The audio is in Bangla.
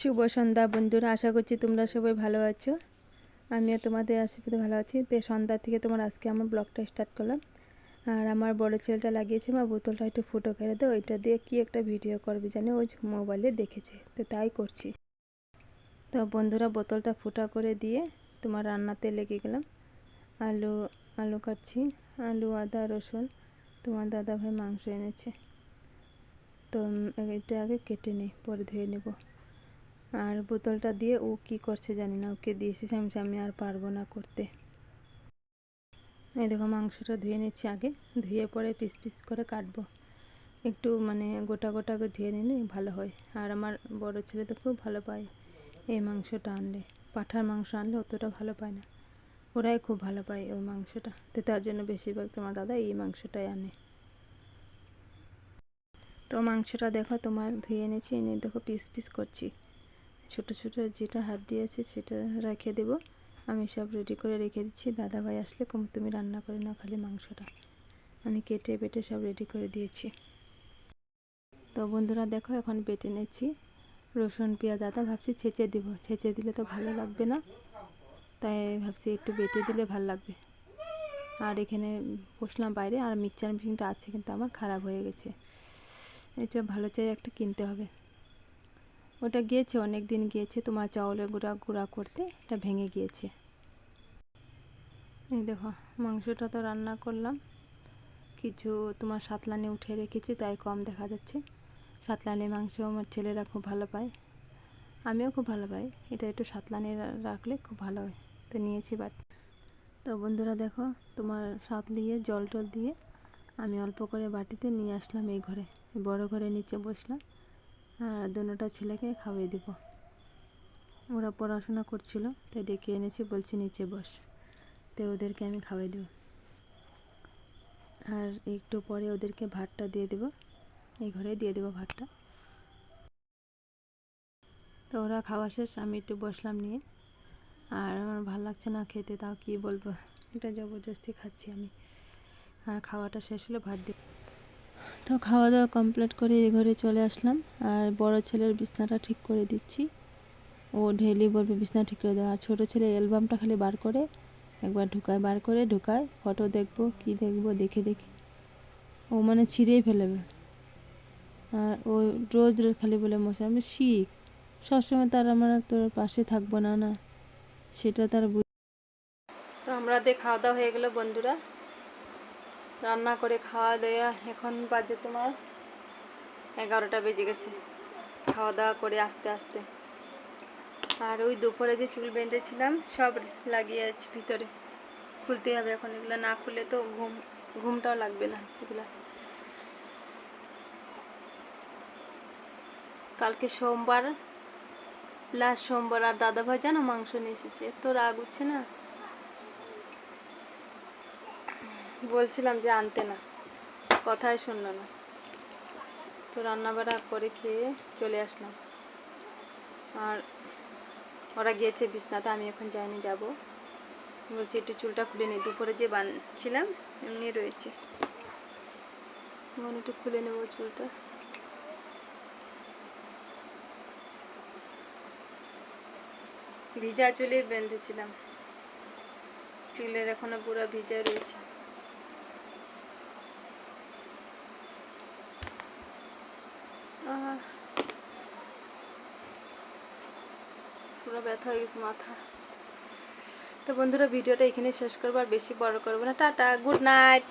শুভ সন্ধ্যা বন্ধুরা, আশা করছি তোমরা সবাই ভালো আছো। আমিও তোমাদের আশীর্বাদে ভালো আছি। তো সন্ধ্যা থেকে তোমার আজকে আমার ব্লগটা স্টার্ট করলাম। আর আমার বড় ছেলেটা লাগিয়েছে মা, বোতলটা একটু ফুটো করে দে ওইটা দিয়ে কি একটা ভিডিও করবে জানি, ওই মোবাইলে দেখেছে। তো তাই করছি। তো বন্ধুরা, বোতলটা ফুটা করে দিয়ে তোমার রান্নাতে লেগে গেলাম। আলু আলু কাটছি। আলু, আদা, রসুন, তোমার দাদা ভাই মাংস এনেছে। তো এটা আগে কেটে নিই পরে ধুয়ে নেব। আর বোতলটা দিয়ে ও কি করছে জানি না, ওকে দিয়েছি আমি আমি আর পারব না করতে। এই দেখো মাংসটা ধুয়ে নিচ্ছি আগে, ধুয়ে পরে পিস পিস করে কাটবো। একটু মানে গোটা গোটা করে ধুয়ে নিলে ভালো হয়। আর আমার বড় ছেলে তো খুব ভালো পায় এই মাংসটা আনলে। পাঠার মাংস আনলে অতটা ভালো পায় না। ওরাই খুব ভালো পায় ওই মাংসটা। তো তার জন্য বেশিরভাগ তোমার দাদা এই মাংসটাই আনে। তো মাংসটা দেখো তোমার ধুয়ে এনেছি এনে দেখো পিস পিস করছি। ছোট ছোট যেটা হাত দিয়েছে সেটা রেখে দেবো। আমি সব রেডি করে রেখে দিচ্ছি। দাদা ভাই আসলে কম, তুমি রান্না করে নাও খালি মাংসটা। আমি কেটে বেটে সব রেডি করে দিয়েছি। তো বন্ধুরা দেখো, এখন বেটে নিচ্ছি। রসুন, পেঁয়াজ, আদা ভাবছি ছেঁচে দিব। ছেঁচে দিলে তো ভালো লাগবে না। তাই ভাবছি একটু বেটে দিলে ভালো লাগবে। আর এখানে বসলাম বাইরে আর মিক্সচার মেশিনটা আছে কিন্তু আমার খারাপ হয়ে গেছে। এটা ভালো চাই একটা কিনতে হবে। ওটা গিয়েছে অনেক দিন গিয়েছে তোমার চাউলের গুঁড়া গুঁড়া করতে, এটা ভেঙে গিয়েছে। এই দেখো, মাংসটা তো রান্না করলাম। কিছু তোমার সাতলানে উঠে রেখেছি, তাই কম দেখা যাচ্ছে। সাতলানি মাংস আমার ছেলেরা খুব ভালো পায়। আমিও খুব ভালো পাই, এটা একটু সাতলানি রাখলে খুব ভালো হয়। তো নিয়েছি বাট, তো বন্ধুরা দেখো, তোমার সাতলিয়ে জল টল দিয়ে আমি অল্প করে বাটিতে নিয়ে আসলাম এই ঘরে। বড় ঘরে নিচে বসলাম। দুটা ছেলেকে খাওয়িয়ে দিব। ওরা পড়াশোনা করছিল, তাই ডেকে এনেছি, বলছি, নিচে বস, তো ওদেরকে আমি খাওয়াই দেব। আর একটু পরে ওদেরকে ভাতটা দিয়ে দেব, এই ঘরে দিয়ে দেবো ভাতটা। তো ওরা খাওয়া শেষ, আমি একটু বসলাম নিয়ে। আর আমার ভালো লাগছে না খেতে, তাও কি বলব? এটা জবরদস্তি খাচ্ছি আমি। আর খাওয়াটা শেষ হলে ভাত দিই তো খাওয়া দাওয়া কমপ্লিট করে এ ঘরে চলে আসলাম। আর বড় ছেলের বিছনাটা ঠিক করে দিচ্ছি। ও ঢেলি বলবে, বিছনা ঠিক করে দেওয়া আর ছোটো ছেলে অ্যালবামটা খালি বার করে, একবার ঢুকায়, বার করে ঢুকায় ফটো দেখব, কি দেখব, দেখে দেখে। ও মানে ছিঁড়েই ফেলবে। আর ও রোজ রোজ খালি বলে মশা আমি শিখ। সবসময় তার আমার তোর পাশে থাকব না না। সেটা তার বুঝ- তো আমাদের খাওয়া দাওয়া হয়ে গেল বন্ধুরা। রান্না করে খাওয়া দাওয়া এখন বাজে তোমার এগারোটা বেজে গেছে। খাওয়া দাওয়া করে আস্তে আস্তে। আর ওই দুপুরে যে চুল বেঁধেছিলাম, সব লাগিয়ে আছে ভিতরে। খুলতে হবে এখন, এগুলো না খুলে তো ঘুম, ঘুমটাও লাগবে না এগুলো। কালকে সোমবার, লাস্ট সোমবার আর দাদা ভাই জানো মাংস নিয়ে এসেছে। এত রাগ উঠছে না? বলছিলাম যে আনতে না। কথাই শুনলো না। তো রান্নাবাড়া করে খেয়ে চলে আসলাম। আর ওরা গিয়েছে বিছনাতে, আমি এখন যাইনি, যাব। বলছি একটু চুলটা খুলে নিই দুপুরে যে বানছিলাম, এমনি রয়েছে। একটু খুলে নেব চুলটা। ভিজা চুলে বেঁধেছিলাম। চুলের এখনও পুরো ভিজা রয়েছে। পুরো ব্যথা হয়ে গেছে মাথা। তো বন্ধুরা, ভিডিওটা এখানে শেষ করব, আর বেশি বড় করব না। Tata, good night.